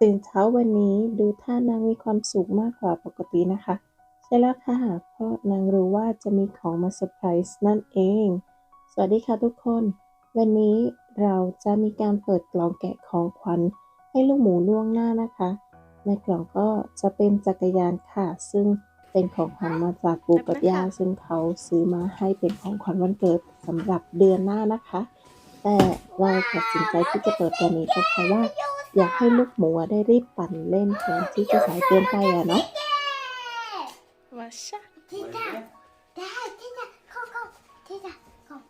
ตื่นเช้าวันนี้ดูท่านางมีความสุขมากกว่าปกตินะคะ ใช่แล้วค่ะ เพราะนางรู้ว่าจะมีของมาเซอร์ไพรส์นั่นเอง สวัสดีค่ะทุกคน วันนี้เราจะมีการเปิดกล่องแกะของขวัญให้ลูกหมูล่วงหน้านะคะ ในกล่องก็จะเป็นจักรยานค่ะ ซึ่งเป็นของขวัญมาจากปู่กับย่าซึ่งเขาซื้อมาให้เป็นของขวัญวันเกิดสำหรับเดือนหน้านะคะ แต่เราตัดสินใจที่จะเปิดตัวนี้ก็เพราะว่า อยากให้ลูกหมูอะได้รีบปั่นเล่นก่อนที่จะสายเกินไปอะเนาะ Varså. Titta! Det här, titta! Kom, kom! Titta! Kom!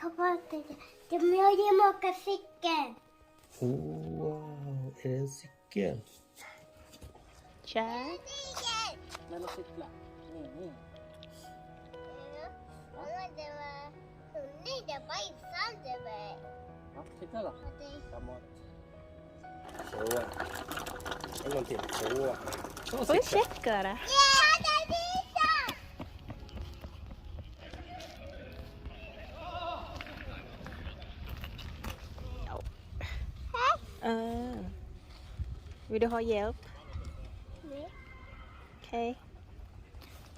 Kom bort, titta! Det är Miriam åker cykel! Oh, wow, är det en cykel? Kär. Men att cykla? Mm. Det var... Nej, det var inte mig. Ja, titta då. Framåt. Så. En gång till. Så. Så Får vi cykla. checka det? Ja, det är Lisa! Uh. Vill du ha hjälp? Nej. Okej.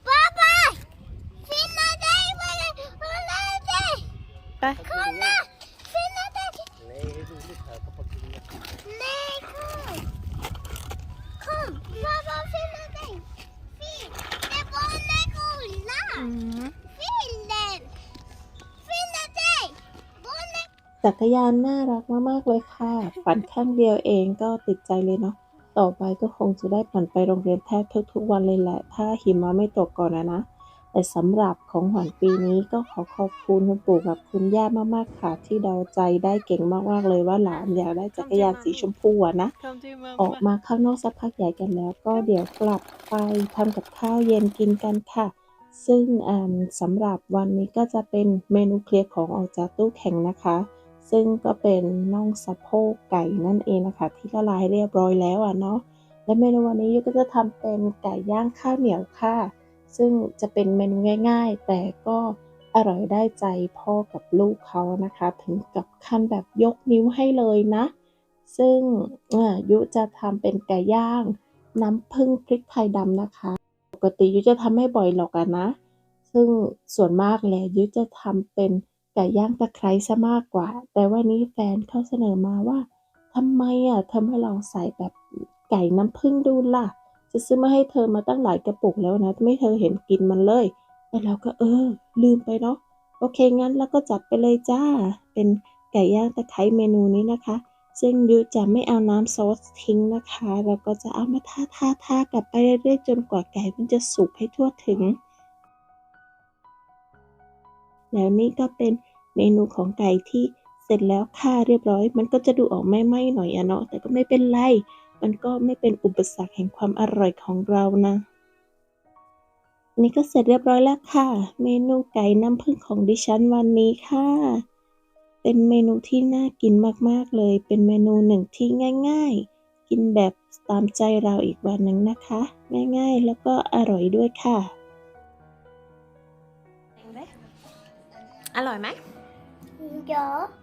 Pappa! Finna dig! Hålla dig! Va? Kolla! Finna dig! Nej, det är roligt här. Pappa klingar. Nej, kom! Kom! Pappa, finna dig! Fin! Det är bara kolla! Mm. Finn den! Finna dig! Barnen จักรยานน่ารักมากๆเลยค่ะ ปั่นข้างเดียวเองก็ติดใจเลยเนาะ ต่อไปก็คงจะได้ปั่นไปโรงเรียนแทบทุกๆวันเลยแหละ ถ้าหิมะไม่ตกก่อนนะนะ แต่สำหรับของขวัญปีนี้ก็ขอขอบคุณคุณปู่กับคุณย่ามากๆค่ะ ที่เดาใจได้เก่งมากๆเลยว่าหลานอยากได้จักรยานสีชมพูอะนะ Kom till ออก mamma. มาข้างนอกสักพักใหญ่กันแล้ว ก็เดี๋ยวกลับไปทำกับข้าวเย็นกินกันค่ะ ซึ่งอ่าสำหรับวันนี้ก็จะเป็นเมนูเคลียร์ของออกจากตู้แข็งนะคะ ซึ่งก็เป็นน่องสะโพกไก่นั่นเองนะคะ ที่ละลายเรียบร้อยแล้วอะเนาะและเมนูวันนี้ยุก็จะทำเป็นไก่ย่างข้าวเหนียวค่ะ ซึ่งจะเป็นเมนูง่าย ๆ แต่ก็อร่อยได้ใจพ่อกับลูกเขานะคะ ถึงกับขั้นแบบยกนิ้วให้เลยนะ ซึ่งอ่ายุจะทำเป็นไก่ย่าง น้ำผึ้งพริกไทยดำนะคะ ปกติยุจะทำไม่บ่อยหรอกนะ ซึ่งส่วนมากแล้วยุจะทำเป็นไก่ย่างตะไคร้ซะมากกว่า แต่วันนี้แฟนเขาเสนอมาว่าทำไมอะทำให้ลองใส่แบบไก่น้ำผึ้งดูล่ะ จะซื้อมาให้เธอมาตั้งหลายกระปุกแล้วนะ ไม่เธอเห็นกินมันเลยแต่เราก็เออ ลืมไปเนาะโอเคงั้นแล้วก็จัดไปเลยจ้า เป็นไก่ย่างตะไคร้เมนูนี้นะคะ ซึ่งยุจะไม่เอาน้ำซอสทิ้งนะคะแล้วก็จะเอามาทาทาทากลับไปเรื่อยๆจนกว่าไก่มันจะสุกให้ทั่วถึง แล้วนี่ก็เป็นเมนูของไก่ที่เสร็จแล้วค่ะเรียบร้อย มันก็จะดูออกไหม้ๆหน่อยอะเนาะแต่ก็ไม่เป็นไร มันก็ไม่เป็นอุปสรรคแห่งความอร่อยของเรานะอันนี้ก็เสร็จเรียบร้อยแล้วค่ะ เมนูไก่น้ำผึ้งของดิฉันวันนี้ค่ะ เป็นเมนูที่น่ากินมากๆเลย เป็นเมนูหนึ่งที่ง่าย ๆ กินแบบตามใจเราอีกวันหนึ่งนะคะ ง่ายๆ แล้วก็อร่อยด้วยค่ะ Aloy med? Ja. Pappa!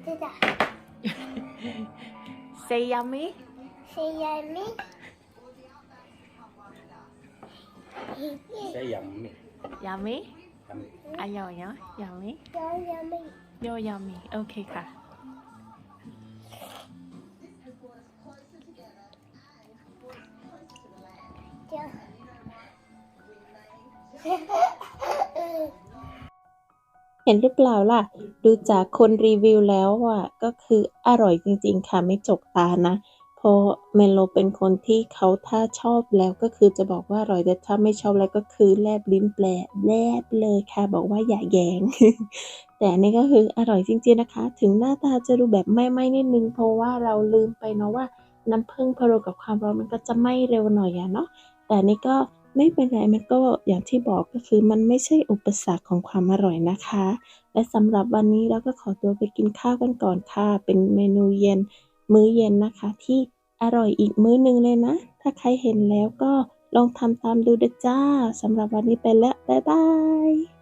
Say yummy. Say yummy. Say yummy. Yummy. Yummy. Ah, à rồi yummy. Yo yummy. Yo yummy. Okay ka. Yeah. เห็นหรือเปล่าล่ะ ดูจากคนรีวิวแล้วอะ ก็คืออร่อยจริงๆค่ะ ไม่จกตานะ เพราะเมโลเป็นคนที่เขาถ้าชอบแล้วก็คือจะบอกว่าอร่อยแต่ถ้าไม่ชอบแล้วก็คือแลบลิ้นแปลแลบเลยค่ะ บอกว่าอย่าแยง แต่อันนี่ก็คืออร่อยจริงๆนะคะ ถึงหน้าตาจะดูแบบไหม้ๆนิดนึง เพราะว่าเราลืมไปเนาะว่าน้ำผึ้งพอโดนกับความร้อนมันก็จะไหม้เร็วหน่อยอะเนาะแต่อันนี่ก็ ไม่เป็นไรมันก็อย่างที่บอกก็คือมันไม่ใช่อุปสรรคของความอร่อยนะคะ และสำหรับวันนี้เราก็ขอตัวไปกินข้าวกันก่อนค่ะ เป็นเมนูเย็นมื้อเย็นนะคะ ที่อร่อยอีกมื้อนึงเลยนะ ถ้าใครเห็นแล้วก็ลองทำตามดูเด้อจ้าสำหรับวันนี้ไปแล้ว บ๊ายบาย